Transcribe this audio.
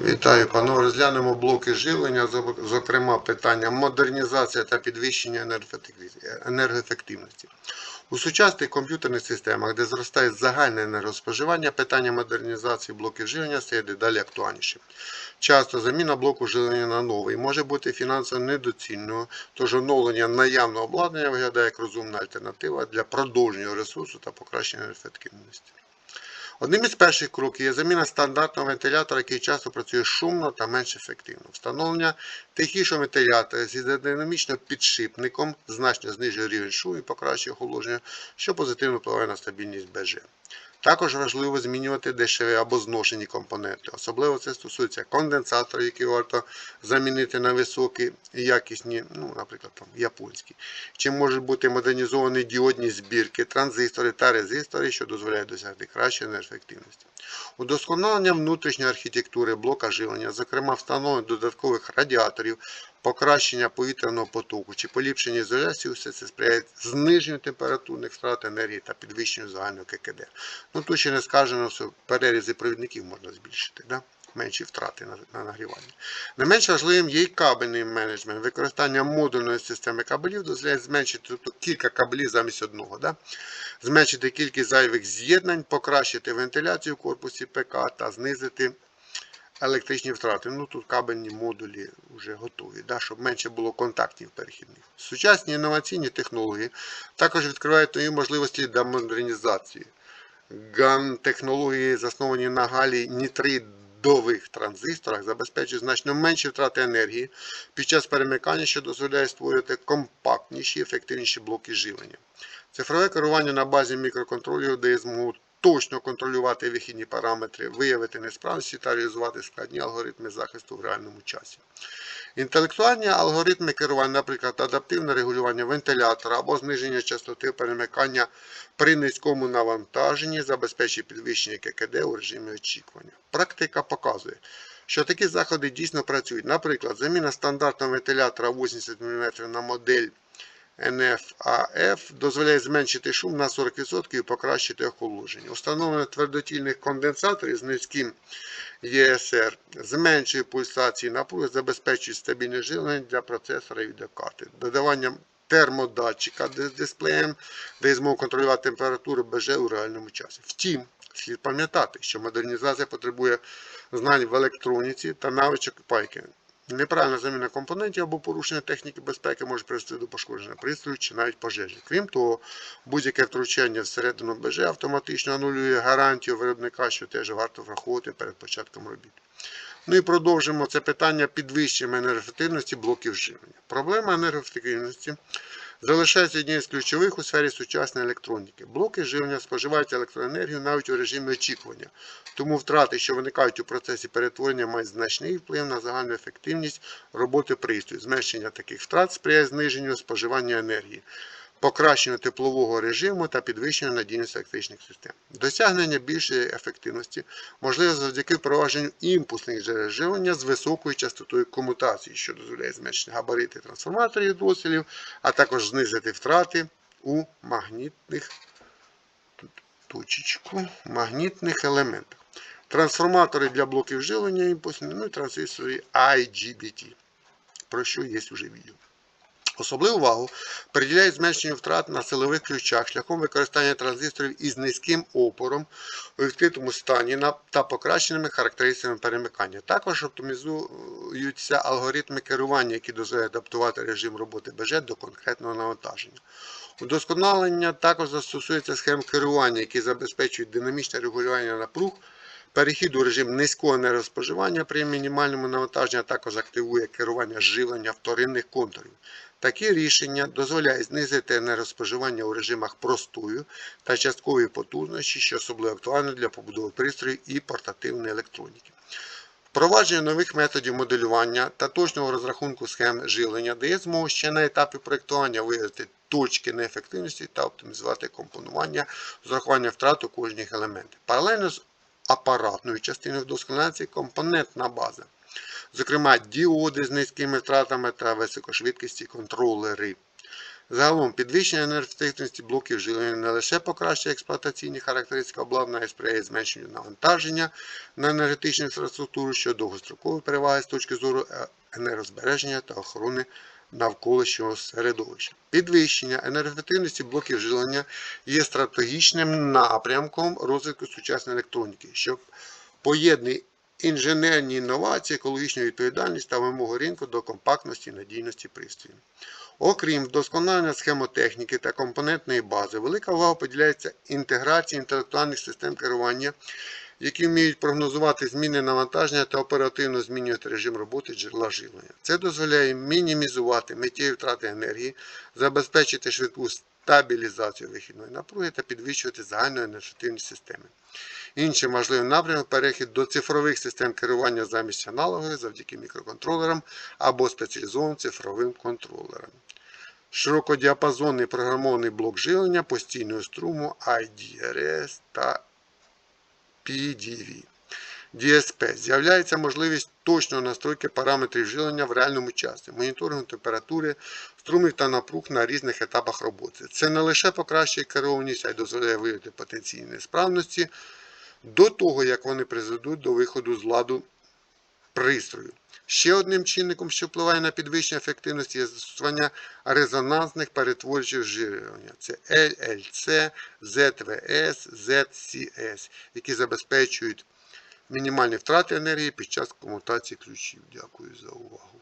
Вітаю, панове. Розглянемо блоки живлення, зокрема питання модернізація та підвищення енергоефективності-. У сучасних комп'ютерних системах, де зростає загальне енергоспоживання, питання модернізації блоків живлення стає дедалі актуальнішим. Часто заміна блоку живлення на новий може бути фінансово недоцільною, тож оновлення наявного обладнання виглядає як розумна альтернатива для продовження ресурсу та покращення ефективності. Одним із перших кроків є заміна стандартного вентилятора, який часто працює шумно та менш ефективно. Встановлення тихішого вентилятора з гідродинамічним підшипником значно знижує рівень шуму і покращує охолодження, що позитивно впливає на стабільність БЖ. Також важливо змінювати дешеві або зношені компоненти. Особливо це стосується конденсаторів, які варто замінити на високі якісні, ну, наприклад, там, японські. Чим можуть бути модернізовані діодні збірки, транзистори та резистори, що дозволяють досягти кращої енергоефективності. Удосконалення внутрішньої архітектури блока живлення, зокрема встановлення додаткових радіаторів, покращення повітряного потоку чи поліпшення ізоляції, все це сприяє зниженню температурних втрат енергії та підвищенню загального ККД. Ну тут ще не сказано, що перерізи провідників можна збільшити. Да? Менші втрати на, на нагрівання. Не менш важливим є і кабельний менеджмент. Використання модульної системи кабелів дозволяє зменшити тобто, кілька кабелів замість одного. Да? Зменшити кількість зайвих з'єднань, покращити вентиляцію в корпусі ПК та знизити електричні втрати. Ну тут кабельні модулі вже готові, да, щоб менше було контактів перехідних. Сучасні інноваційні технології також відкривають нові можливості для модернізації. ГАН-технології, засновані на галі нітридових транзисторах, забезпечують значно менші втрати енергії під час перемикання, що дозволяє створювати компактніші ефективніші блоки живлення. Цифрове керування на базі мікроконтролерів дає змогу точно контролювати вихідні параметри, виявити несправності та реалізувати складні алгоритми захисту в реальному часі. Інтелектуальні алгоритми керування, наприклад, адаптивне регулювання вентилятора або зниження частоти перемикання при низькому навантаженні забезпечує підвищення ККД у режимі очікування. Практика показує, що такі заходи дійсно працюють. Наприклад, заміна стандартного вентилятора 80 мм на модель NFAF дозволяє зменшити шум на 40% і покращити охолодження. Установлення твердотільних конденсаторів з низьким ЄСР зменшує пульсації напруги, забезпечує стабільне живлення для процесора і відеокарти. Додавання термодатчика з дисплеєм дає змогу контролювати температуру БЖ у реальному часі. Втім, слід пам'ятати, що модернізація потребує знань в електроніці та навичок пайки. Неправильна заміна компонентів або порушення техніки безпеки може привести до пошкодження пристрою чи навіть пожежі. Крім того, будь-яке втручання всередину БЖ автоматично анулює гарантію виробника, що теж варто враховувати перед початком робіт. Ну і продовжимо це питання підвищення енергоефективності блоків живлення. Проблема енергоефективності залишається однією з ключових у сфері сучасної електроніки. Блоки живлення споживають електроенергію навіть у режимі очікування, тому втрати, що виникають у процесі перетворення, мають значний вплив на загальну ефективність роботи пристрою. Зменшення таких втрат сприяє зниженню споживання енергії. Покращенню теплового режиму та підвищенню надійності електричних систем. Досягнення більшої ефективності можливе завдяки впровадженню імпульсних джерел живлення з високою частотою комутації, що дозволяє зменшити габарити трансформаторів і доселів, а також знизити втрати у магнітних точечку, магнітних елементах. Трансформатори для блоків живлення імпульсні, ну і транзистори IGBT, про що є вже відео. Особливу увагу приділяють зменшенню втрат на силових ключах шляхом використання транзисторів із низьким опором у відкритому стані та покращеними характеристиками перемикання. Також оптимізуються алгоритми керування, які дозволяють адаптувати режим роботи БЖ до конкретного навантаження. Удосконалення також застосується схем керування, які забезпечують динамічне регулювання напруг, перехід у режим низького енергоспоживання при мінімальному навантаженні, також активує керування живлення вторинних контурів. Такі рішення дозволяють знизити енергоспоживання у режимах простою та часткової потужності, що особливо актуально для побудови пристроїв і портативної електроніки. Впровадження нових методів моделювання та точного розрахунку схем живлення дає змогу ще на етапі проєктування виявити точки неефективності та оптимізувати компонування з урахуванням втрат у кожних елементів. Паралельно з апаратною частиною вдосконалюється компонентна база, зокрема діоди з низькими втратами та високошвидкісні контролери. Загалом підвищення енергоефективності блоків живлення не лише покращує експлуатаційні характеристики обладнання і сприяє зменшенню навантаження на енергетичну інфраструктуру, що довгострокові переваги з точки зору е, енергозбереження та охорони навколишнього середовища. Підвищення енергоефективності блоків живлення є стратегічним напрямком розвитку сучасної електроніки, що поєднує інженерні інновації, екологічну відповідальність та вимогу ринку до компактності і надійності пристроїв. Окрім вдосконалення схемотехніки та компонентної бази, велика увага поділяється інтеграції інтелектуальних систем керування, які вміють прогнозувати зміни навантаження та оперативно змінювати режим роботи джерела живлення. Це дозволяє мінімізувати миттєві втрати енергії, забезпечити швидку стабілізацію вихідної напруги та підвищувати загальну енергетичність системи. Іншим важливим напрямом перехід до цифрових систем керування замість аналогових завдяки мікроконтролерам або спеціалізованим цифровим контролерам. Широкодіапазонний програмований блок живлення постійного струму IDRS та PDV. DSP з'являється можливість точної настройки параметрів жилення в реальному часі, моніторингу температури, струмів та напруг на різних етапах роботи. Це не лише покращує керованість, а й дозволяє виявити потенційні несправності до того, як вони призведуть до виходу з ладу пристрою. Ще одним чинником, що впливає на підвищення ефективності, є застосування резонансних перетворчих жирювання. Це LLC, ZVS, ZCS, які забезпечують мінімальні втрати енергії під час комутації ключів. Дякую за увагу.